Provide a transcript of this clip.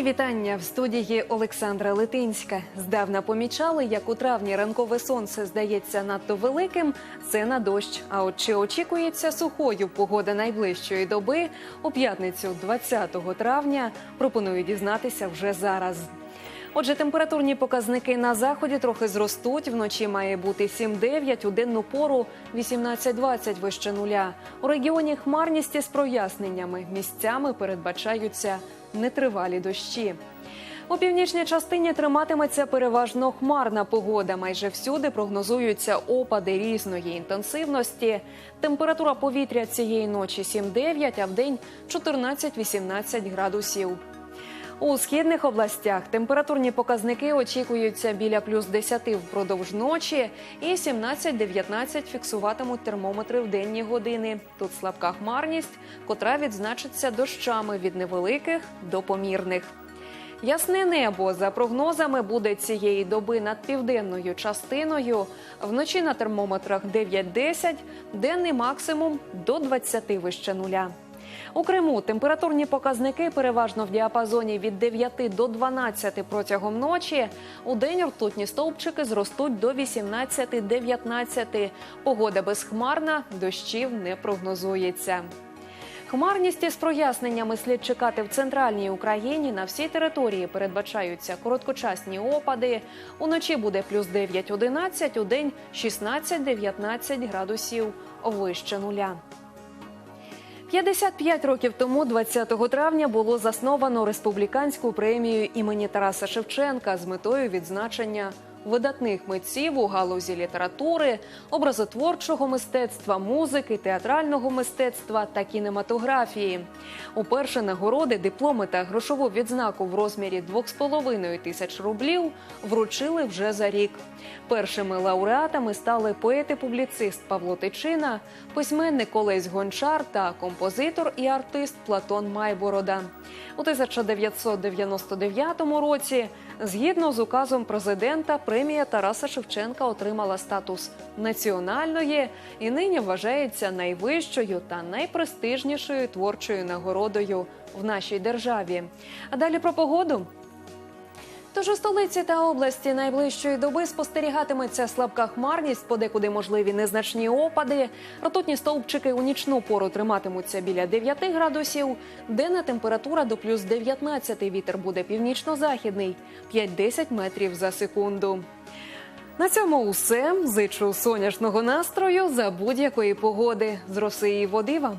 вітання в студії Олександра Литинська. Здавна помічали, як у травні ранкове сонце здається надто великим. Це на дощ. А от чи очікується сухою погода найближчої доби у п'ятницю, 20 травня, пропоную дізнатися вже зараз. Отже, температурні показники на заході трохи зростуть. Вночі має бути 7-9, у денну пору 18-20 вище нуля. У регіоні хмарність із проясненнями. Місцями передбачаються нетривалі дощі. У північній частині триматиметься переважно хмарна погода. Майже всюди прогнозуються опади різної інтенсивності. Температура повітря цієї ночі 7-9, а день 14-18 градусів. У східних областях температурні показники очікуються біля плюс 10 впродовж ночі і 17-19 фіксуватимуть термометри в денні години. Тут слабка хмарність, котра відзначиться дощами від невеликих до помірних. Ясне небо за прогнозами буде цієї доби над південною частиною. Вночі на термометрах 9-10, денний максимум до 20 вище нуля. У Криму температурні показники переважно в діапазоні від 9 до 12 протягом ночі. У день ртутні стовпчики зростуть до 18-19. Погода безхмарна, дощів не прогнозується. Хмарність із проясненнями слід чекати в центральній Україні. На всій території передбачаються короткочасні опади. Уночі буде плюс 9-11, у день 16-19 градусів вище нуля. 55 років тому, 20 травня, було засновано республіканську премію імені Тараса Шевченка з метою відзначення видатних митців у галузі літератури, образотворчого мистецтва, музики, театрального мистецтва та кінематографії. Уперше нагороди, дипломи та грошову відзнаку в розмірі 2,5 тисяч рублів вручили вже за рік. Першими лауреатами стали поет-публіцист Павло Тичина, письменник Олесь Гончар та композитор і артист Платон Майборода. У 1999 році, згідно з указом президента, премія Тараса Шевченка отримала статус національної і нині вважається найвищою та найпрестижнішою творчою нагородою в нашій державі. А далі про погоду. Тож у столиці та області найближчої доби спостерігатиметься слабка хмарність, подекуди можливі незначні опади. Ртутні стовпчики у нічну пору триматимуться біля 9 градусів. Денна температура до плюс 19. Вітер буде північно-західний 5-10 метрів за секунду. На цьому усе. Зичу сонячного настрою за будь-якої погоди. З роси і води вам.